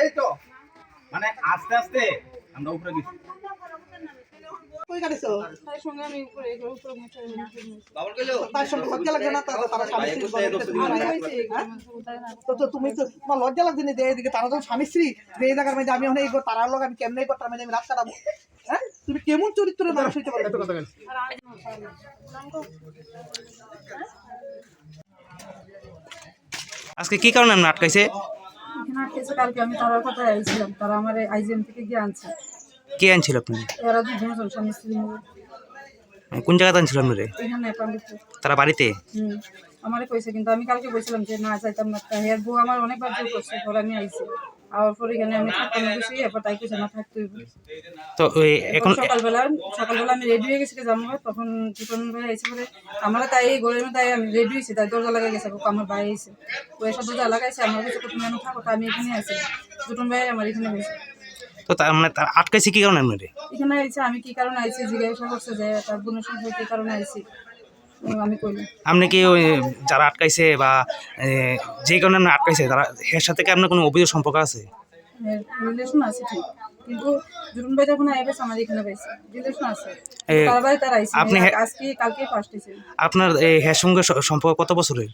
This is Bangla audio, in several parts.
এই তো। মানে আস্তে আস্তে আমরা উপরে গেছি। কাটিছো তার সঙ্গে আমি উপরে এগুলো উপরে মুছে তার সঙ্গে লজ্জা লাগছে না তারা তারা স্বামী স্ত্রী ভাই, বলে ভাই, তোমার হয়েছে তাই না তো তো তুমি তো তোমার লজ্জা লাগছে না যে এদিকে তারা যখন স্বামী স্ত্রী? যে এই জায়গার মধ্যে আমি এই তারার লোক আমি কেমনে করতাম আমি রাত কাটাবো হ্যাঁ? তুমি কেমন চরিত্রের মানুষ হইতে পারো? আর আজকে কি কারণে আটকাইছে? এখানে কালকে আমি তারার কথা আইছিলাম তারা আমার আইজিএম থেকে গিয়ে আনছে। কে আনছিল আপনি এরা দুজন স্বামী স্ত্রী। মিলে কোন জায়গাতে আনছিল আপনি এখানে পান্ডিতপুর তারা বাড়িতে? হুম আমারে কইছে কিন্তু আমি কালকে বলছিলাম যে না যাইতাম না। তা বউ আমার অনেকবার জোর করছে পরে আমি আইছি। আর পরে এখানে আমি থাকতাম না এরপর তাই না থাকতে হইব। তো ওই এখন এখন সকালবেলা সকালবেলা আমি রেডি হয়ে গেছি যাব তখন টিপন ভাই আইসে পরে আমরা তাই গরমের মধ্যে আমি রেডি হয়েছি তাই দরজা লাগাই গেছে কাকু আমার ভাই আইসে ও এসব দরজা লাগাইছে আমার কাছে তুমি আমি থাকো তা আমি এখানে আছি। দুটন ভাই আমার এখানে হয়েছে তো তার মানে তার আটকাইছে কি কারণে আপনি এখানে আইছে আমি কি কারণে আইছি জিজ্ঞাসা করছে যে তার বোনের সঙ্গে কি কারণে আইছি। আমি কইলাম। আপনি কি ওই যারা আটকাইছে বা যে কারণে আপনি আটকাইছে তারা এর সাথে কি আপনার কোনো অভিযোগ সম্পর্ক আছে? রিলেশন আছে ঠিক। কিন্তু জুরুন ভাই যখন আইবেছে আমার এখানে পাইছে রিলেশন আছে। তার বাড়ি তার আইছে। আপনি হে- হে- আজকে কালকে ফার্স্ট আপনার সঙ্গে সম্পর্ক কত বছরের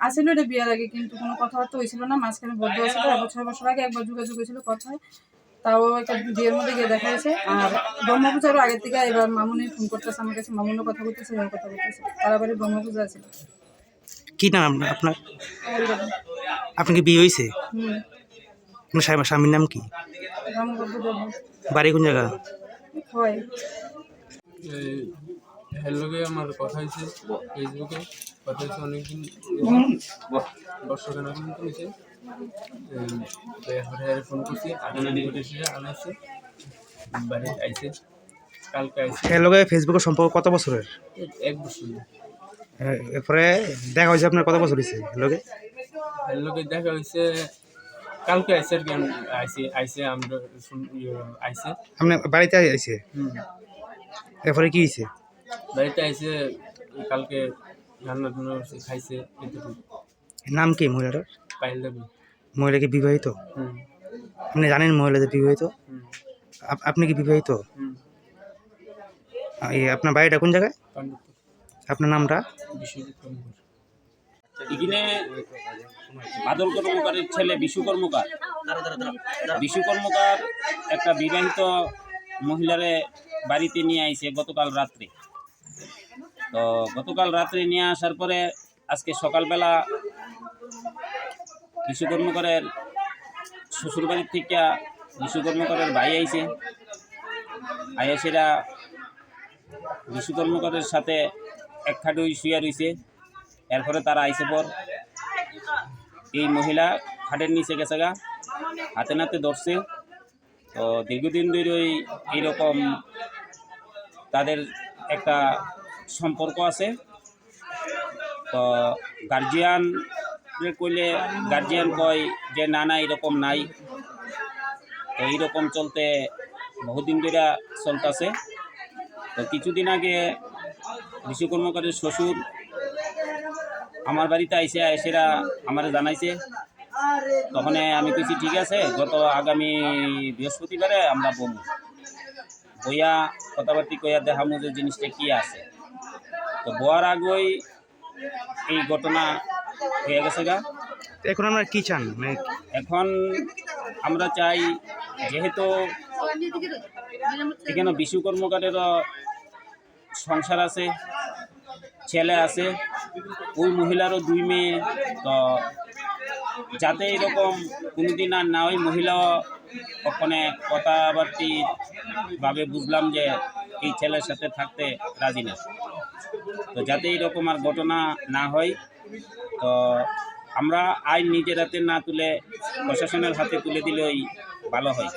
আসলে এটা বিয়ার আগে কিন্তু কোনো কথাবার্তা হয়েছিল না। মাঝখানে বদ্ধ হয়েছিল ছয় বছর আগে একবার যোগাযোগ হয়েছিল কথায়। তাও একটা বিয়ের মধ্যে গিয়ে দেখা হয়েছে। আর ব্রহ্মপূজারও আগের থেকে এবার মামুনি ফোন করতেছে আমার কাছে মামুনও কথা বলতেছে এবার কথা বলতেছে। তার বাড়ি ব্রহ্মপূজা আছে। কি নাম আপনার- আপনার আপনি কি বিয়ে হয়েছে আপনার স্বামীর নাম কি? বাড়ি কোন জায়গা? হয়। হ্যালোকে আমার কথা হয়েছে ফেসবুকে। কথা হয়েছে অনেকদিন বর্ষখানা পর্যন্ত হয়েছে ফোন করছি আদানা নিকটে এসে আনাইছে বাড়ি আইছে কালকে আইছে। এর লগে ফেসবুকের সম্পর্ক কত বছরের? এক বছর। এরপরে দেখা হয়েছে আপনার কত বছর হয়েছে এর লগে? হ্যালোকে দেখা হয়েছে কালকে আইছে আর কি আমি আইসে আইসে আমরা ইয়ে, আইসে আপনি বাড়িতে আইছে? এরপরে কি হয়েছে বাড়িতে আইসে কালকে রান্না টান্না খাইছে নাম কি মহিলাটার? পাইল দেবে। মহিলা কি বিবাহিত আপনি জানেন মহিলাদের বিবাহিত? আপ- আপনি কি বিবাহিত? এই আপনার বাড়িটা কোন জায়গায়? আপনার নামটা? এখানে বাদল কর্মকারের ছেলে বিশু কর্মকার। বিশু কর্মকার একটা বিবাহিত মহিলারে বাড়িতে নিয়ে আইছে গতকাল রাত্রে। তো গতকাল রাত্রে নিয়ে আসার পরে আজকে সকালবেলা কর্মকারের শ্বশুরবাড়ির থেকে বিশু কর্মকারের ভাই আইছে। আইসেরা বিশু কর্মকারের সাথে এক খাটুই শুয়ে রইছে। এরপরে তারা আইসে পর। এই মহিলা খাটের নিচে গেছে গা, হাতে নাতে ধরছে। তো দীর্ঘদিন ধরে ওই এইরকম তাদের একটা সম্পর্ক আছে। তো গার্জিয়ান কইলে গার্জিয়ান কয় যে, না না, এরকম নাই। তো এইরকম চলতে বহুদিন ধরে চলতেছে। তো কিছুদিন আগে বিশু কর্মকারের শ্বশুর আমার বাড়িতে আইসে আইসেরা আমার জানাইছে। তখন আমি কইছি, ঠিক আছে, গত আগামী বৃহস্পতিবারে আমরা বমু। বইয়া কথাবার্তি কইয়া দেখামু যে জিনিসটা কি আছে। তো বোয়ার আগেই এই ঘটনা হয়ে গেছে গা। এখন আমরা কি চান? মানে এখন আমরা চাই যেহেতু এখানে বিশু কর্মকারেরও সংসার আছে ছেলে আছে ওই মহিলারও দুই মেয়ে তো যাতে এরকম কোনোদিন আর না ওই মহিলা ওখানে কথাবার্তি ভাবে বুঝলাম যে এই ছেলের সাথে থাকতে রাজি না। তো যাতে এইরকম আর ঘটনা না হয়, তো আমরা আইন নিজের হাতে না তুলে প্রশাসনের হাতে তুলে দিলেই ভালো হয়।